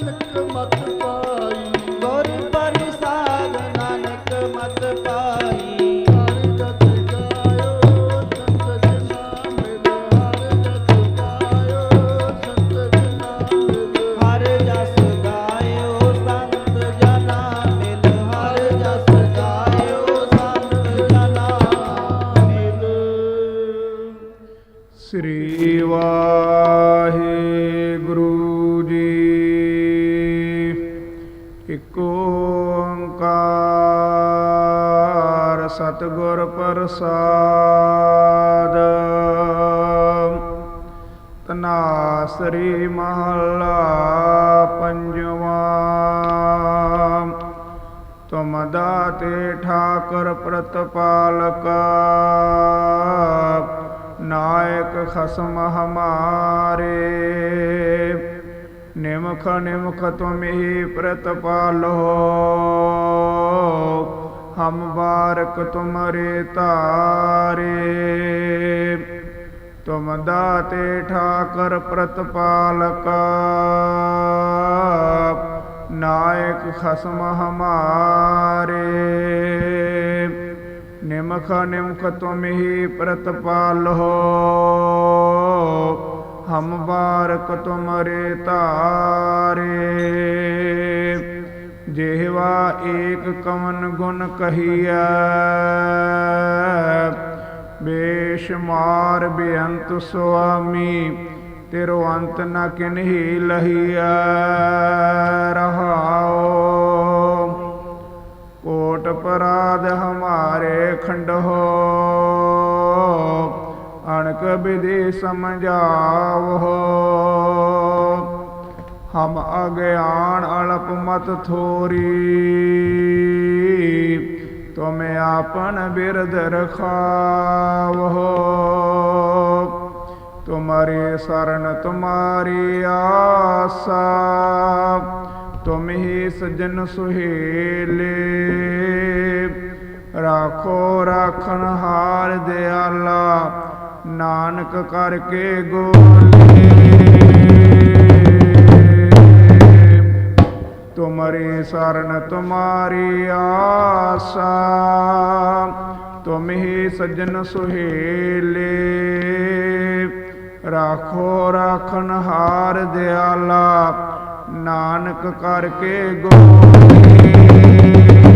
நெற்ற மாற்றுப்பா ਸਤਿਗੁਰ ਪ੍ਰਸਾਦ। ਤਨਾਸਰੀ ਮਹਲਾ ਪੰਜਵਾਂ। ਤੁਮ ਦਾਤੇ ਠਾਕੁਰ ਪ੍ਰਤਪਾਲਕ। ਨਾਇਕ ਖਸਮ ਹਮਾਰੇ। ਨਿਮਖ ਨਿਮਖ ਤੁਮਹੀ ਪ੍ਰਤਪਾਲੋ। ਹਮ ਬਾਰਕ ਤੁਮਰੇ ਤਾਰੇ ਤੁਮ ਦਾਤੇ ਠਾਕਰ ਪ੍ਰਤਪਾਲਕ। ਨਾਇਕ ਖਸਮ ਹਮਾਰੇ। ਨਿਮਖ ਨਿਮਖ ਤੁਮਹੀ ਪ੍ਰਤਪਾਲੋ ਹਮ ਬਾਰਕ ਤੁਮਰੇ ਤਾਰੇ ਜਿਹਵਾ ਏਕ ਕਵਨ ਗੁਣ ਕਹੀਐ। ਬੇਸ਼ਮਾਰ ਬੇਅੰਤ ਸੁਆਮੀ, ਤੇਰੋ ਅੰਤ ਨ ਕਿਨਹੀ ਲਹੀਐ। ਰਹਾਓ ਕੋਟ ਪਰਾਧ ਹਮਾਰੇ ਖੰਡੋ ਅਣਕ ਵਿਧि ਸਮਝਾਵੋ ਹਮ ਅਗਿਆਨ ਅਲਪ ਮਤ ਥੋਰੀ। ਤੁਮੇ ਆਪਨ ਬਿਰਧ ਰਖਾਵੋ ਤੁਮਰੇ ਸਰਨ ਤੁਮਾਰੀ ਆਸਾ। ਤੁਮ ਹੀ ਸਜਨ ਸੁਹੇਲੇ। ਰਾਖੋ ਰਾਖਣ ਹਾਰ ਦਿਆਲਾ। ਨਾਨਕ ਕਰਕੇ ਗੋਲੇ। ਤੁਮਰੇ ਸਰਨ ਤੁਮਾਰੀ ਆਸਾ, ਤੁਮ ਹੀ ਸੱਜਣ ਸੁਹੇਲੇ। ਰਾਖੋ ਰਾਖਣ ਹਾਰ ਦਿਆਲਾ, ਨਾਨਕ ਕਰਕੇ ਗੋਲੇ